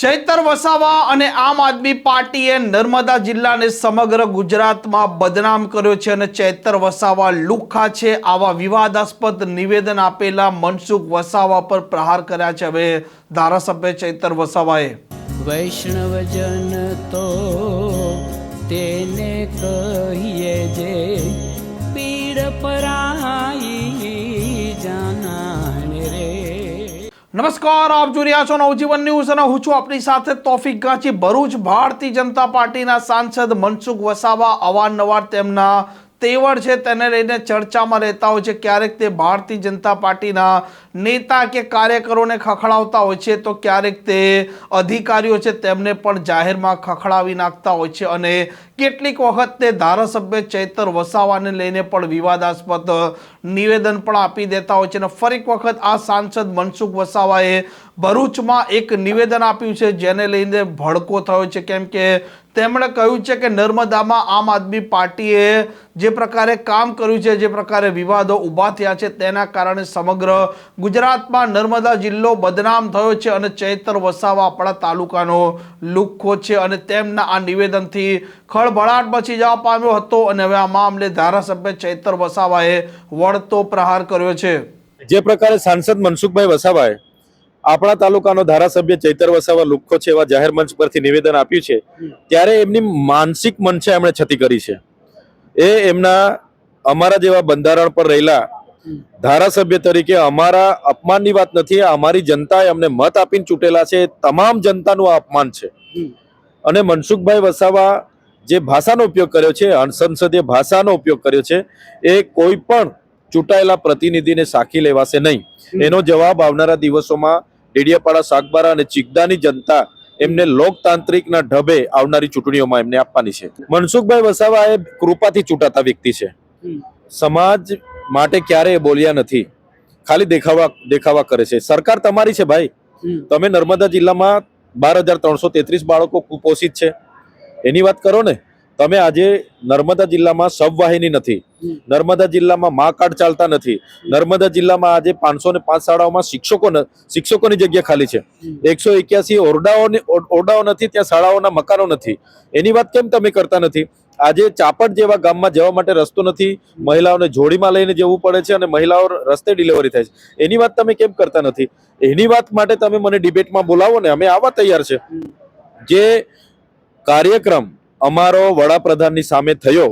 ચૈતર વસાવા અને આમ આદમી પાર્ટીએ નર્મદા જિલ્લાને સમગ્ર ગુજરાતમાં બદનામ કર્યો છે અને ચૈતર વસાવા લુખા છે. આવા વિવાદાસ્પદ નિવેદન આપેલા મનસુખ વસાવા પર પ્રહાર કર્યા છે. હવે ધારાસભ્ય ચૈતર વસાવાએ વૈષ્ણવજન તો તેને કહીએ જે પીડ પરાઈ નમસ્કાર, આપ જોઈ રહ્યા છો નવજીવન ન્યૂઝ અને હું છું આપણી સાથે તોફિક ગાંચી. ભરૂચ ભારતીય જનતા પાર્ટીના સાંસદ મનસુખ વસાવા અવારનવાર તેમના તેવડ છે તેને લઈને ચર્ચામાં રહેતા હોય છે. ક્યારેક તે ભારતીય જનતા પાર્ટીના નેતા કે કાર્યકરોને ખખડાવતા હોય છે તો ક્યારેક તે અધિકારીઓ છે તેમને પણ જાહેરમાં ખખડાવી નાખતા હોય છે અને કેટલીક વખત તે ધારાસભ્ય ચૈતર વસાવાને લઈને પણ વિવાદાસ્પદ નિવેદન પણ આપી દેતા હોય છે અને ફરી વખત આ સાંસદ મનસુખ વસાવાએ ભરૂચમાં એક નિવેદન આપ્યું છે જેને લઈને ભડકો થયો છે. કેમ કે તેમણે કહ્યું છે કે નર્મદામાં આમ આદમી પાર્ટીએ જે પ્રકારે કામ કર્યું છે, જે પ્રકારે વિવાદો ઊભા થયા છે, તેના કારણે સમગ્ર ગુજરાતમાં નર્મદા જિલ્લો બદનામ થયો છે અને ચૈતર વસાવા આપણા તાલુકાનો લુખ્ખો છે અને તેમના આ નિવેદનથી ખળભળાટ મચી જવા પામ્યો હતો અને હવે આ મામલે ધારાસભ્ય ચૈતર વસાવાએ વળતો પ્રહાર કર્યો છે. જે પ્રકારે સાંસદ મનસુખભાઈ વસાવાએ આપણા તાલુકાનો ધારાસભ્ય ચૈતર વસાવા લુખ્ખો છે એવા જાહેર મંચ પરથી નિવેદન આપ્યું છે, ત્યારે એમની માનસિક મનસે એમણે છતી કરી છે. એ એમના અમારા જેવા બંધારણ પર રહેલા ધારાસભ્ય તરીકે અમારા અપમાનની વાત નથી અમારી જનતાએ અમને મત આપીને ચૂંટેલા છે તમામ જનતાનું આ અપમાન છે. અને મનસુખભાઈ વસાવા જે ભાષાનો ઉપયોગ કર્યો છે સંસદીય ભાષાનો ઉપયોગ કર્યો છે, એ કોઈ પણ ચૂંટાયેલા પ્રતિનિધિને સાખી લેવાશે નહીં. એનો જવાબ આવનારા દિવસોમાં ડેડિયાપાડા સાગબારા અને ચિગદાની જનતા એમને લોકતાંત્રિકના ઢબે આવનારી ચૂંટણીઓમાં એમને આપવાની છે. મનસુખભાઈ વસાવા એ કૃપાથી ચૂંટાતા વ્યક્તિ છે. સમાજ માટે ક્યારેય બોલ્યા નથી. ખાલી દેખાવા દેખાવા કરે છે. સરકાર તમારી છે ભાઈ. તમે નર્મદા જિલ્લામાં બાર હજાર ત્રણસો તેત્રીસ બાળકો કુપોષિત છે. એની વાત કરો ને. તમે આજે નર્મદા જિલ્લામાં સબવાહિની નથી. નર્મદા જિલ્લામાં મા કાર્ડ ચાલતા નથી. નર્મદા જિલ્લામાં આજે પાંચસો ને પાંચ શાળાઓમાં શિક્ષકો શિક્ષકોની જગ્યા ખાલી છે. એકસો એક્યાસી ઓરડાઓની ઓરડાઓ નથી ત્યાં શાળાઓના મકાનો નથી. એની વાત કેમ તમે કરતા નથી? આજે ચાપડ જેવા ગામમાં જવા માટે રસ્તો નથી. મહિલાઓને જોડીમાં લઈને જવું પડે છે અને મહિલાઓ રસ્તે ડિલિવરી થાય છે. એની વાત તમે કેમ કરતા નથી? એની વાત માટે તમે મને ડિબેટમાં બોલાવો ને અમે આવા તૈયાર છે. જે કાર્યક્રમ અમારો વડાપ્રધાનની સામે થયો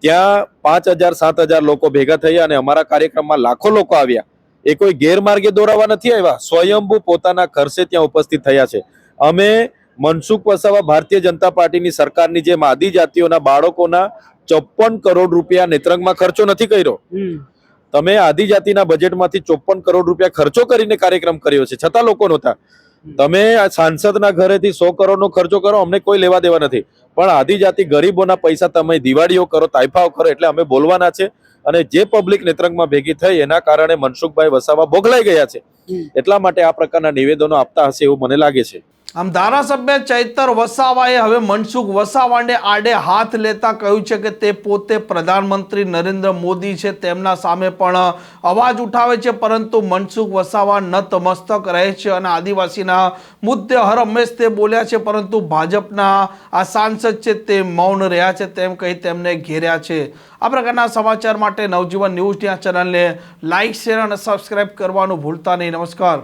ત્યાં પાંચ હજાર સાત હજાર લોકો ભેગા થયા અને અમારા કાર્યક્રમમાં લાખો લોકો આવ્યા. એ કોઈ ગેરમાર્ગે દોરાવા નથી આવ્યા સ્વયંભૂ પોતાના ખર્ચે ત્યાં ઉપસ્થિત થયા છે. અમે મનસુખ વસાવા ભારતીય જનતા પાર્ટીની સરકારની જેમ આદિજાતિઓના બાળકોના ચોપન કરોડ રૂપિયા નેત્રંગમાં ખર્ચો નથી કર્યો. તમે આદિજાતિના બજેટમાંથી ચોપન કરોડ રૂપિયા ખર્ચો કરીને કાર્યક્રમ કર્યો છે છતાં લોકો નહોતા. તમે આ સાંસદના ઘરેથી સો કરોડનો ખર્ચો કરો અમને કોઈ લેવા દેવા નથી. પણ આદિજાતિ ગરીબોના પૈસા તમે દિવાળીઓ કરો તાઇફાઓ કરો એટલે અમે બોલવાના છે. અને જે પબ્લિક નેત્રંગમાં ભેગી થઈ એના કારણે મનસુખભાઈ વસાવા ભોગલાઈ ગયા છે. એટલા માટે આ પ્રકારના નિવેદનો આપતા હશે એવું મને લાગે છે. આમ ધારાસભ્ય ચૈતર વસાવાએ હવે મનસુખ વસાવાને આડે હાથ લેતા કહ્યું છે કે તે પોતે પ્રધાનમંત્રી નરેન્દ્ર મોદી છે, તેમના સામે પણ અવાજ ઉઠાવે છે, પરંતુ મનસુખ વસાવા નતમસ્તક રહે છે અને આદિવાસીના મુદ્દે હર હંમેશ તે બોલ્યા છે, પરંતુ ભાજપના આ સાંસદ છે તે મૌન રહ્યા છે, તેમ કહી તેમને ઘેર્યા છે. આ પ્રકારના સમાચાર માટે નવજીવન ન્યૂઝની આ ચેનલને લાઇક શેર અને સબસ્ક્રાઇબ કરવાનું ભૂલતા નહીં. નમસ્કાર.